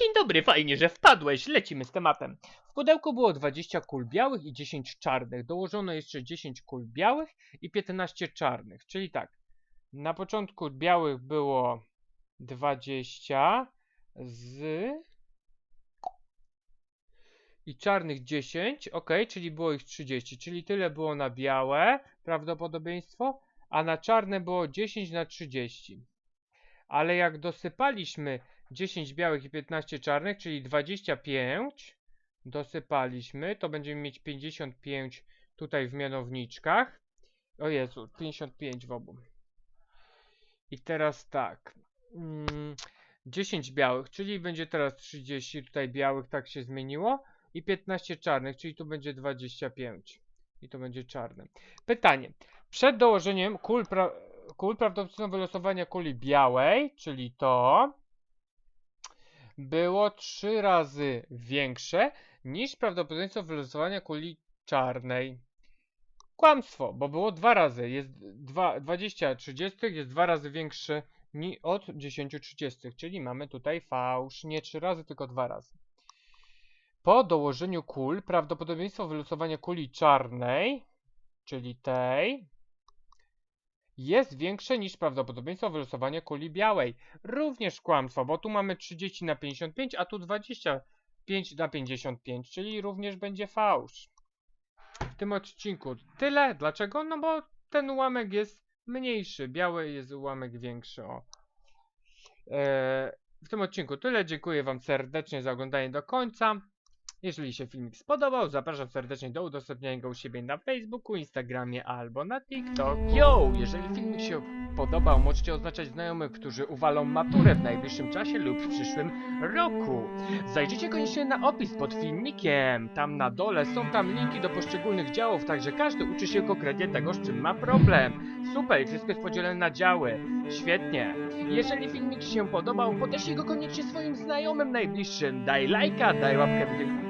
Dzień dobry, fajnie, że wpadłeś. Lecimy z tematem. W pudełku było 20 kul białych i 10 czarnych. Dołożono jeszcze 10 kul białych i 15 czarnych. Czyli tak, na początku białych było 20 z i czarnych 10, ok, czyli było ich 30, czyli tyle było na białe prawdopodobieństwo, a na czarne było 10 na 30. Ale jak dosypaliśmy 10 białych i 15 czarnych, czyli 25 dosypaliśmy, to będziemy mieć 55 tutaj w mianowniczkach. O Jezu, 55 w obu. I teraz tak. Mm, 10 białych, czyli będzie teraz 30 tutaj białych, tak się zmieniło. I 15 czarnych, czyli tu będzie 25. I to będzie czarne. Pytanie. Przed dołożeniem kul, pra kul prawdopodobieństwo wylosowania kuli białej, czyli to było 3 razy większe niż prawdopodobieństwo wylosowania kuli czarnej. Kłamstwo, bo było dwa razy. Jest dwa, 20 30 jest dwa razy większy ni od 10 30, czyli mamy tutaj fałsz. Nie trzy razy, tylko dwa razy. Po dołożeniu kul prawdopodobieństwo wylosowania kuli czarnej, czyli tej, jest większe niż prawdopodobieństwo wylosowania kuli białej. Również kłamstwo, bo tu mamy 30 na 55, a tu 25 na 55, czyli również będzie fałsz. W tym odcinku tyle. Dlaczego? No bo ten ułamek jest mniejszy, biały jest ułamek większy. O. Eee, w tym odcinku tyle. Dziękuję Wam serdecznie za oglądanie do końca. Jeżeli się filmik spodobał, zapraszam serdecznie do udostępniania go u siebie na Facebooku, Instagramie albo na TikTok. Yo! Jeżeli filmik się podobał, możecie oznaczać znajomych, którzy uwalą maturę w najbliższym czasie lub w przyszłym roku. Zajrzyjcie koniecznie na opis pod filmikiem. Tam na dole są tam linki do poszczególnych działów, także każdy uczy się konkretnie tego, z czym ma problem. Super, wszystko jest podzielone na działy. Świetnie. Jeżeli filmik się podobał, podeślij go koniecznie swoim znajomym najbliższym. Daj lajka, daj łapkę w